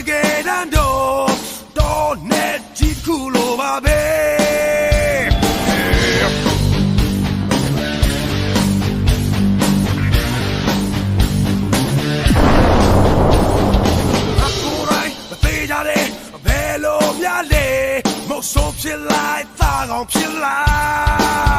တကယ်တမ်းတော့တော်နဲ့ကြည့်ခုလိုပါပဲဘယ်လိုပြလဲမောက်ဆုံးဖြစ်လိုက်သာကောင်ဖြစ်လိုက်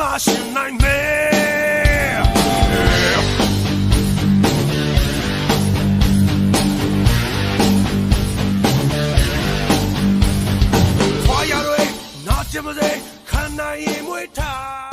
မှာရှင်နိုင်မယ်ဖာရရဲနာချမစေခန္ဓာရင်မွေးထား